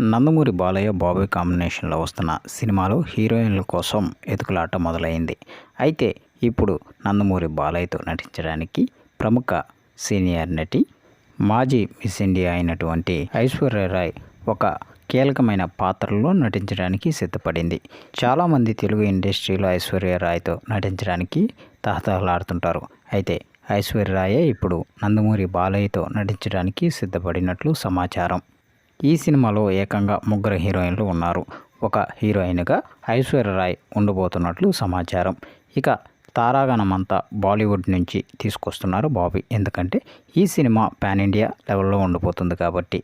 నందమూరి బాలయ్య బాబీ కాంబినేషన్లో వస్తున్న సినిమాలో హీరోయిన్ల కోసం ఎతుకులాట మొదలైంది. అయితే ఇప్పుడు నందమూరి బాలయ్యతో నటించడానికి ప్రముఖ సీనియర్ నటి మాజీ మిస్ ఇండియా అయినటువంటి ఐశ్వర్యరాయ్ ఒక కీలకమైన పాత్రలో నటించడానికి సిద్ధపడింది. చాలామంది తెలుగు ఇండస్ట్రీలో ఐశ్వర్యరాయ్తో నటించడానికి తహతహలాడుతుంటారు. అయితే ఐశ్వర్యరాయే ఇప్పుడు నందమూరి బాలయ్యతో నటించడానికి సిద్ధపడినట్లు సమాచారం. ఈ సినిమాలో ఏకంగా ముగ్గురు హీరోయిన్లు ఉన్నారు. ఒక హీరోయిన్గా ఐశ్వర్యరాయ్ ఉండబోతున్నట్లు సమాచారం. ఇక తారాగణమంతా బాలీవుడ్ నుంచి తీసుకొస్తున్నారు బాబీ. ఎందుకంటే ఈ సినిమా పాన్ ఇండియా లెవెల్లో ఉండిపోతుంది కాబట్టి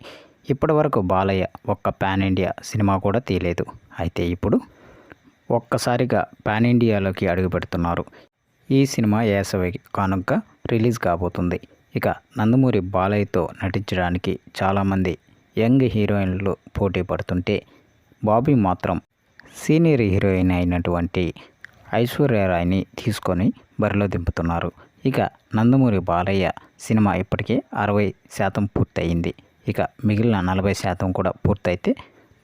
ఇప్పటివరకు బాలయ్య ఒక్క పాన్ ఇండియా సినిమా కూడా తీయలేదు. అయితే ఇప్పుడు ఒక్కసారిగా పాన్ ఇండియాలోకి అడుగుపెడుతున్నారు ఈ సినిమా వేసవి కానుక రిలీజ్ కాబోతుంది. ఇక నందమూరి బాలయ్యతో నటించడానికి చాలామంది యంగ్ హీరోయిన్లు పోటీ పడుతుంటే బాబీ మాత్రం సీనియర్ హీరోయిన్ అయినటువంటి ఐశ్వర్యరాయ్ని తీసుకొని బరిలో దింపుతున్నారు. ఇక నందమూరి బాలయ్య సినిమా ఇప్పటికే అరవై శాతం పూర్తయింది. ఇక మిగిలిన నలభై శాతం కూడా పూర్తయితే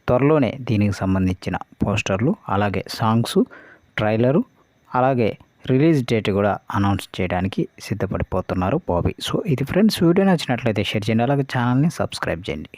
త్వరలోనే దీనికి సంబంధించిన పోస్టర్లు అలాగే సాంగ్స్ ట్రైలరు అలాగే రిలీజ్ డేట్ కూడా అనౌన్స్ చేయడానికి సిద్ధపడిపోతున్నారు బాబీ. సో ఇది ఫ్రెండ్స్ వీడియో నచ్చినట్లయితే షేర్ చేయండి అలాగే ఛానల్ని సబ్స్క్రైబ్ చేయండి.